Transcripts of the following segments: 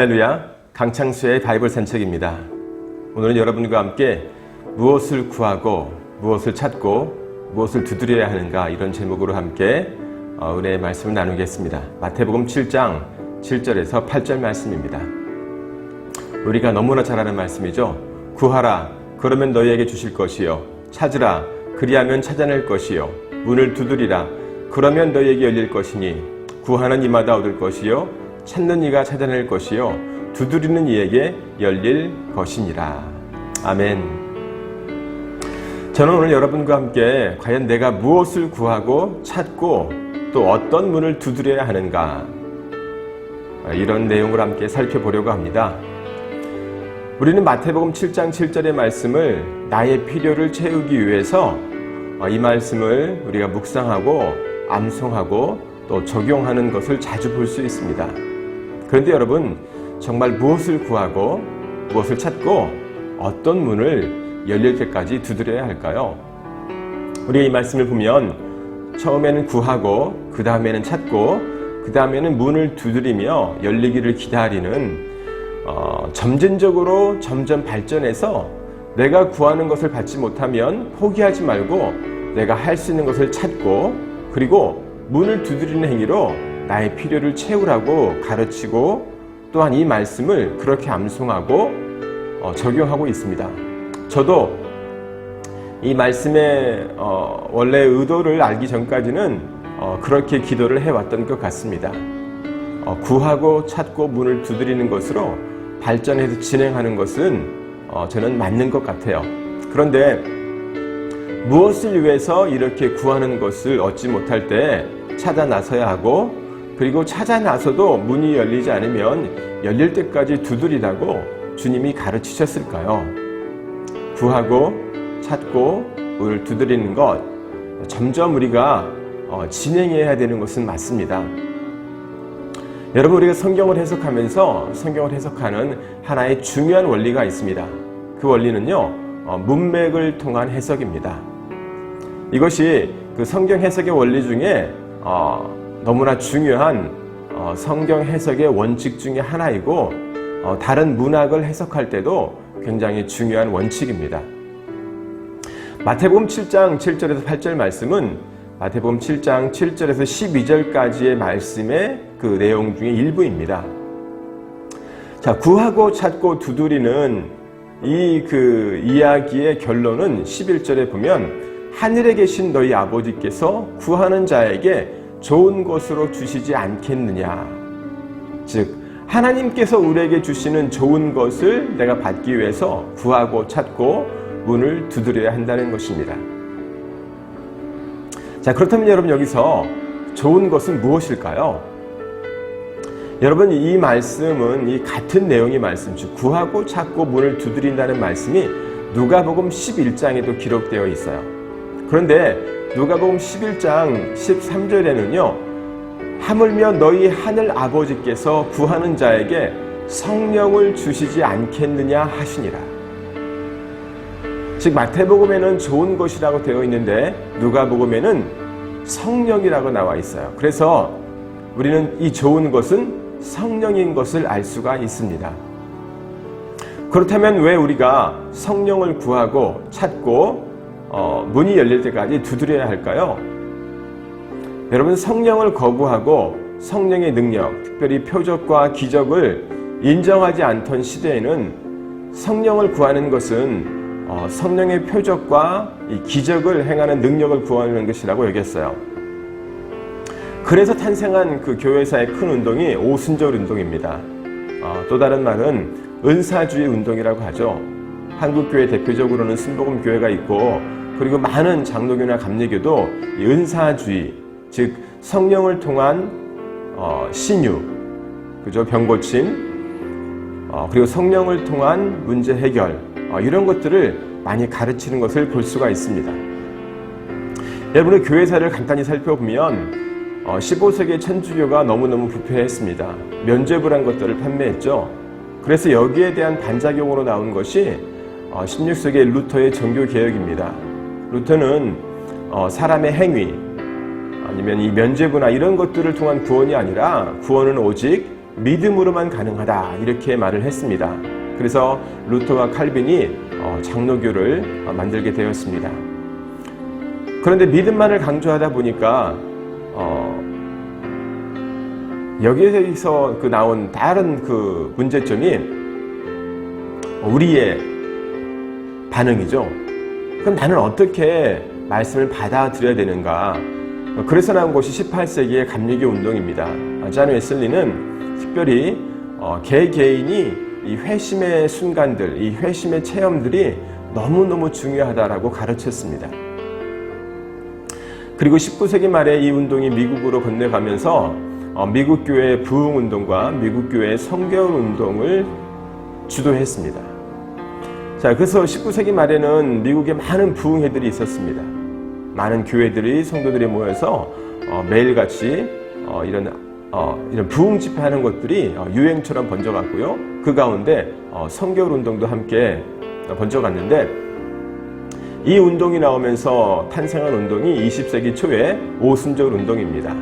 할렐루야 강창수의 바이블 산책입니다. 오늘은 여러분과 함께 무엇을 구하고 무엇을 찾고 무엇을 두드려야 하는가 이런 제목으로 함께 어, 은혜의 말씀을 나누겠습니다. 마태복음 7장 7절에서 8절 말씀입니다. 우리가 너무나 잘 아는 말씀이죠. 구하라 그러면 너희에게 주실 것이요 찾으라 그리하면 찾아낼 것이요 문을 두드리라 그러면 너희에게 열릴 것이니 구하는 이마다 얻을 것이요 찾는 이가 찾아낼 것이요 두드리는 이에게 열릴 것이니라. 아멘. 저는 오늘 여러분과 함께 과연 내가 무엇을 구하고 찾고 또 어떤 문을 두드려야 하는가 이런 내용을 함께 살펴보려고 합니다. 우리는 마태복음 7장 7절의 말씀을 나의 필요를 채우기 위해서 이 말씀을 우리가 묵상하고 암송하고 또 적용하는 것을 자주 볼 수 있습니다. 그런데 여러분, 정말 무엇을 구하고 무엇을 찾고 어떤 문을 열릴 때까지 두드려야 할까요? 우리가 이 말씀을 보면 처음에는 구하고 그 다음에는 찾고 그 다음에는 문을 두드리며 열리기를 기다리는 어, 점진적으로 점점 발전해서 내가 구하는 것을 받지 못하면 포기하지 말고 내가 할 수 있는 것을 찾고 그리고 문을 두드리는 행위로 나의 필요를 채우라고 가르치고 또한 이 말씀을 그렇게 암송하고 어, 적용하고 있습니다. 저도 이 말씀의 어, 원래 의도를 알기 전까지는 어, 그렇게 기도를 해왔던 것 같습니다. 어, 구하고 찾고 문을 두드리는 것으로 발전해서 진행하는 것은 어, 저는 맞는 것 같아요. 그런데 무엇을 위해서 이렇게 구하는 것을 얻지 못할 때 찾아 나서야 하고 그리고 찾아 나서도 문이 열리지 않으면 열릴 때까지 두드리라고 주님이 가르치셨을까요? 구하고 찾고 문을 두드리는 것 점점 우리가 어, 진행해야 되는 것은 맞습니다. 여러분 우리가 성경을 해석하면서 성경을 해석하는 하나의 중요한 원리가 있습니다. 그 원리는요 어, 문맥을 통한 해석입니다. 이것이 그 성경 해석의 원리 중에 어, 너무나 중요한 어, 성경 해석의 원칙 중에 하나이고 어, 다른 문학을 해석할 때도 굉장히 중요한 원칙입니다. 마태복음 7장 7절에서 8절 말씀은 마태복음 7장 7절에서 12절까지의 말씀의 그 내용 중에 일부입니다. 자, 구하고 찾고 두드리는 이 그 이야기의 결론은 11절에 보면 하늘에 계신 너희 아버지께서 구하는 자에게 좋은 것으로 주시지 않겠느냐. 즉, 하나님께서 우리에게 주시는 좋은 것을 내가 받기 위해서 구하고 찾고 문을 두드려야 한다는 것입니다. 자, 그렇다면 여러분 여기서 좋은 것은 무엇일까요? 여러분 이 말씀은 이 같은 내용의 말씀, 즉 구하고 찾고 문을 두드린다는 말씀이 누가복음 11장에도 기록되어 있어요. 그런데 누가복음 11장 13절에는요. 하물며 너희 하늘 아버지께서 구하는 자에게 성령을 주시지 않겠느냐 하시니라. 즉 마태복음에는 좋은 것이라고 되어 있는데 누가복음에는 성령이라고 나와 있어요. 그래서 우리는 이 좋은 것은 성령인 것을 알 수가 있습니다. 그렇다면 왜 우리가 성령을 구하고 찾고 어, 문이 열릴 때까지 두드려야 할까요? 여러분 성령을 거부하고 성령의 능력, 특별히 표적과 기적을 인정하지 않던 시대에는 성령을 구하는 것은 어, 성령의 표적과 기적을 행하는 능력을 구하는 것이라고 여겼어요. 그래서 탄생한 그 교회사의 큰 운동이 오순절 운동입니다. 어, 또 다른 말은 은사주의 운동이라고 하죠. 한국교회 대표적으로는 순복음 교회가 있고 그리고 많은 장로교나 감리교도 은사주의, 즉 성령을 통한 어, 신유, 그죠 병고침, 어, 그리고 성령을 통한 문제 해결 어, 이런 것들을 많이 가르치는 것을 볼 수가 있습니다. 여러분의 교회사를 간단히 살펴보면 15세기 천주교가 너무너무 부패했습니다. 면죄부란 것들을 판매했죠. 그래서 여기에 대한 반작용으로 나온 것이 16세기 루터의 종교 개혁입니다. 루터는 사람의 행위 아니면 이 면죄부나 이런 것들을 통한 구원이 아니라 구원은 오직 믿음으로만 가능하다 이렇게 말을 했습니다. 그래서 루터와 칼빈이 어, 장로교를 어, 만들게 되었습니다. 그런데 믿음만을 강조하다 보니까 어, 여기에서 그 나온 다른 그 문제점이 우리의 반응이죠. 그럼 나는 어떻게 말씀을 받아들여야 되는가? 그래서 나온 것이 18세기의 감리교 운동입니다. 잔 웨슬리는 특별히 어, 개 개인이 이 회심의 순간들, 이 회심의 체험들이 너무너무 중요하다라고 가르쳤습니다. 그리고 19세기 말에 이 운동이 미국으로 건너가면서 어, 미국 교회의 부흥 운동과 미국 교회의 성결 운동을 주도했습니다. 자, 그래서 19세기 말에는 미국에 많은 부흥회들이 있었습니다. 많은 교회들이 성도들이 모여서 어, 매일같이 어, 이런 어, 이런 부흥 집회하는 것들이 어, 유행처럼 번져갔고요. 그 가운데 어, 성결 운동도 함께 번져갔는데 이 운동이 나오면서 탄생한 운동이 20세기 초에 오순절 운동입니다.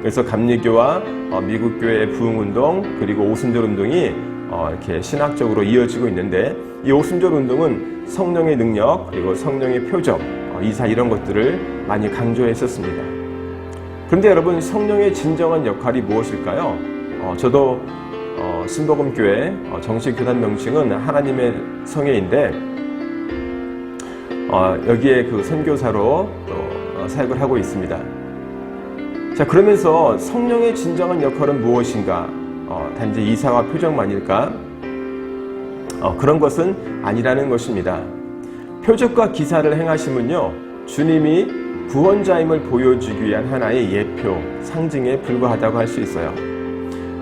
그래서 감리교와 어, 미국 교회의 부흥 운동 그리고 오순절 운동이 어, 이렇게 신학적으로 이어지고 있는데 이 오순절 운동은 성령의 능력 그리고 성령의 표적 어, 이사 이런 것들을 많이 강조했었습니다. 그런데 여러분 성령의 진정한 역할이 무엇일까요? 어, 저도 어, 신복음 교회 어, 정식 교단 명칭은 하나님의 성회인데 어, 여기에 그 선교사로 또 어, 사역을 하고 있습니다. 자 그러면서 성령의 진정한 역할은 무엇인가? 어, 단지 이사와 표적만일까? 어, 그런 것은 아니라는 것입니다. 표적과 기사를 행하심은요 주님이 구원자임을 보여주기 위한 하나의 예표, 상징에 불과하다고 할 수 있어요.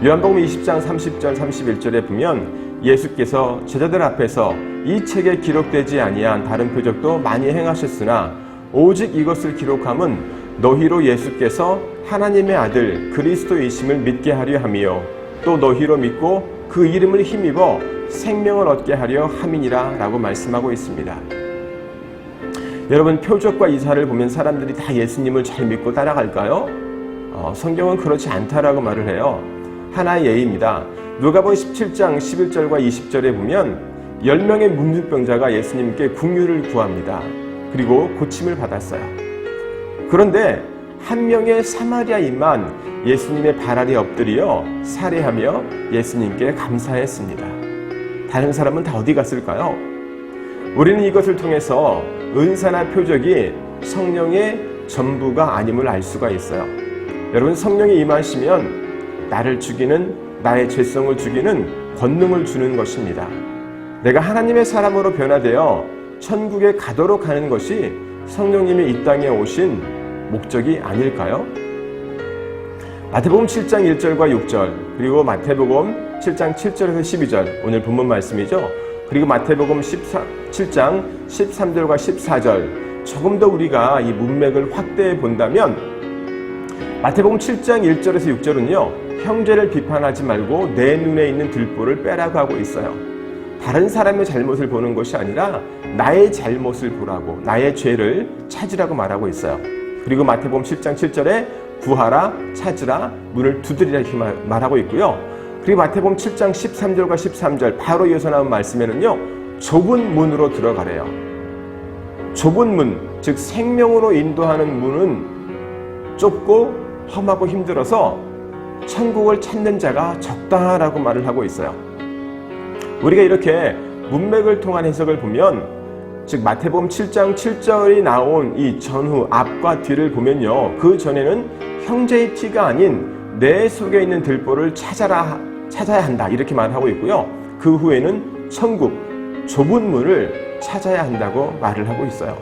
요한복음 20장 30절 31절에 보면 예수께서 제자들 앞에서 이 책에 기록되지 아니한 다른 표적도 많이 행하셨으나 오직 이것을 기록함은 너희로 예수께서 하나님의 아들 그리스도이심을 믿게 하려 함이요 또 너희로 믿고 그 이름을 힘입어 생명을 얻게 하려 함이니라 라고 말씀하고 있습니다. 여러분 표적과 이사를 보면 사람들이 다 예수님을 잘 믿고 따라갈까요? 어, 성경은 그렇지 않다라고 말을 해요. 하나의 예입니다. 누가복음 17장 11절과 20절에 보면 10명의 문둥병자가 예수님께 궁유를 구합니다. 그리고 고침을 받았어요. 그런데 한 명의 사마리아인만 예수님의 발 아래 엎드려 살해하며 예수님께 감사했습니다. 다른 사람은 다 어디 갔을까요? 우리는 이것을 통해서 은사나 표적이 성령의 전부가 아님을 알 수가 있어요. 여러분 성령이 임하시면 나를 죽이는 나의 죄성을 죽이는 권능을 주는 것입니다. 내가 하나님의 사람으로 변화되어 천국에 가도록 하는 것이 성령님이 이 땅에 오신 목적이 아닐까요? 마태복음 7장 1절과 6절 그리고 마태복음 7장 7절에서 12절 오늘 본문 말씀이죠. 그리고 마태복음 14, 7장 13절과 14절 조금 더 우리가 이 문맥을 확대해 본다면 마태복음 7장 1절에서 6절은요. 형제를 비판하지 말고 내 눈에 있는 들보를 빼라고 하고 있어요. 다른 사람의 잘못을 보는 것이 아니라 나의 잘못을 보라고 나의 죄를 찾으라고 말하고 있어요. 그리고 마태복음 7장 7절에 구하라 찾으라 문을 두드리라 이렇게 말하고 있고요. 그리고 마태복음 7장 13절과 13절 바로 이어서 나온 말씀에는요. 좁은 문으로 들어가래요. 좁은 문, 즉 생명으로 인도하는 문은 좁고 험하고 힘들어서 천국을 찾는 자가 적다라고 말을 하고 있어요. 우리가 이렇게 문맥을 통한 해석을 보면 즉 마태복음 7장 7절이 나온 이 전후 앞과 뒤를 보면요. 그 전에는 형제의 피가 아닌 내 속에 있는 들보를 찾아라 찾아야 한다 이렇게 말하고 있고요. 그 후에는 천국 좁은 문을 찾아야 한다고 말을 하고 있어요.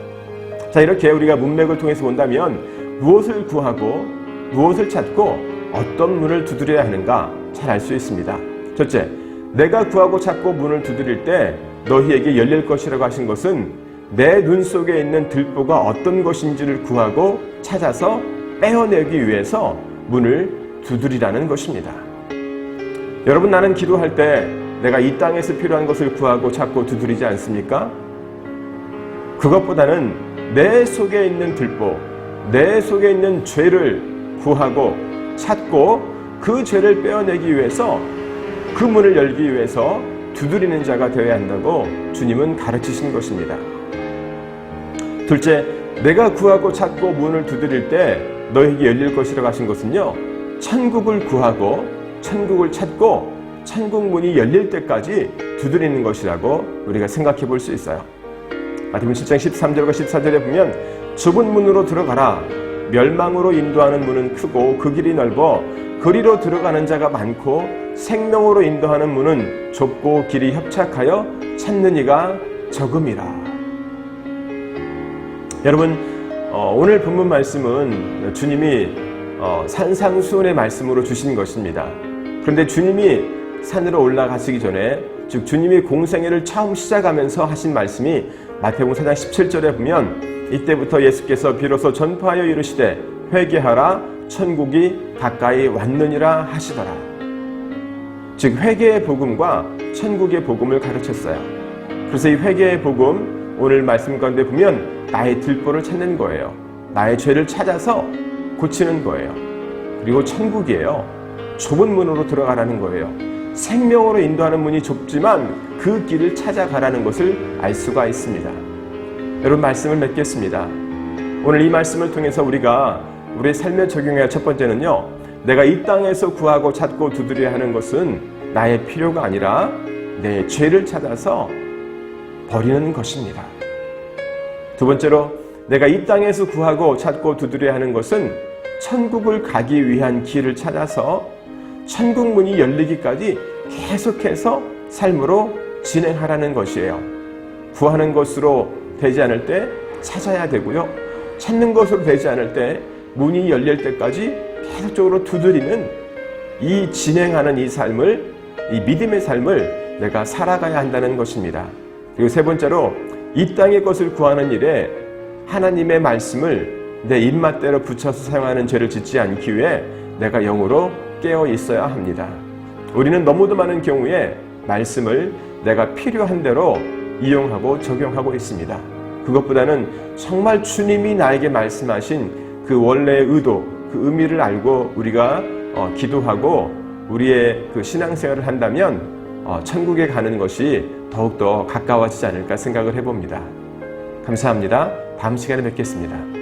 자 이렇게 우리가 문맥을 통해서 본다면 무엇을 구하고 무엇을 찾고 어떤 문을 두드려야 하는가 잘 알 수 있습니다. 첫째, 내가 구하고 찾고 문을 두드릴 때 너희에게 열릴 것이라고 하신 것은 내 눈 속에 있는 들보가 어떤 것인지를 구하고 찾아서 빼어내기 위해서 문을 두드리라는 것입니다. 여러분 나는 기도할 때 내가 이 땅에서 필요한 것을 구하고 찾고 두드리지 않습니까? 그것보다는 내 속에 있는 들보, 내 속에 있는 죄를 구하고 찾고 그 죄를 빼어내기 위해서 그 문을 열기 위해서 두드리는 자가 되어야 한다고 주님은 가르치신 것입니다. 둘째, 내가 구하고 찾고 문을 두드릴 때 너에게 열릴 것이라고 하신 것은요. 천국을 구하고 천국을 찾고 천국 문이 열릴 때까지 두드리는 것이라고 우리가 생각해 볼 수 있어요. 마태복음 7장 13절과 14절에 보면 좁은 문으로 들어가라. 멸망으로 인도하는 문은 크고 그 길이 넓어 거리로 들어가는 자가 많고 생명으로 인도하는 문은 좁고 길이 협착하여 찾는 이가 적음이라. 여러분 어, 오늘 본문 말씀은 주님이 어, 산상수훈의 말씀으로 주신 것입니다. 그런데 주님이 산으로 올라가시기 전에 즉 주님이 공생애를 처음 시작하면서 하신 말씀이 마태복음 4장 17절에 보면 이때부터 예수께서 비로소 전파하여 이르시되 회개하라 천국이 가까이 왔느니라 하시더라. 즉 회개의 복음과 천국의 복음을 가르쳤어요. 그래서 이 회개의 복음 오늘 말씀 가운데 보면 나의 들보를 찾는 거예요. 나의 죄를 찾아서 고치는 거예요. 그리고 천국이에요. 좁은 문으로 들어가라는 거예요. 생명으로 인도하는 문이 좁지만 그 길을 찾아가라는 것을 알 수가 있습니다. 여러분 말씀을 맺겠습니다. 오늘 이 말씀을 통해서 우리가 우리의 삶에 적용해야 할첫 번째는요. 내가 이 땅에서 구하고 찾고 두드려야 하는 것은 나의 필요가 아니라 내 죄를 찾아서 버리는 것입니다. 두 번째로 내가 이 땅에서 구하고 찾고 두드려야 하는 것은 천국을 가기 위한 길을 찾아서 천국 문이 열리기까지 계속해서 삶으로 진행하라는 것이에요. 구하는 것으로 되지 않을 때 찾아야 되고요. 찾는 것으로 되지 않을 때 문이 열릴 때까지 계속적으로 두드리는 이 진행하는 이 삶을 이 믿음의 삶을 내가 살아가야 한다는 것입니다. 그리고 세 번째로 이 땅의 것을 구하는 일에 하나님의 말씀을 내 입맛대로 붙여서 사용하는 죄를 짓지 않기 위해 내가 영으로 깨어 있어야 합니다. 우리는 너무도 많은 경우에 말씀을 내가 필요한 대로 이용하고 적용하고 있습니다. 그것보다는 정말 주님이 나에게 말씀하신 그 원래의 의도, 그 의미를 알고 우리가 어, 기도하고 우리의 그 신앙생활을 한다면 어, 천국에 가는 것이 더욱더 가까워지지 않을까 생각을 해봅니다. 감사합니다. 다음 시간에 뵙겠습니다.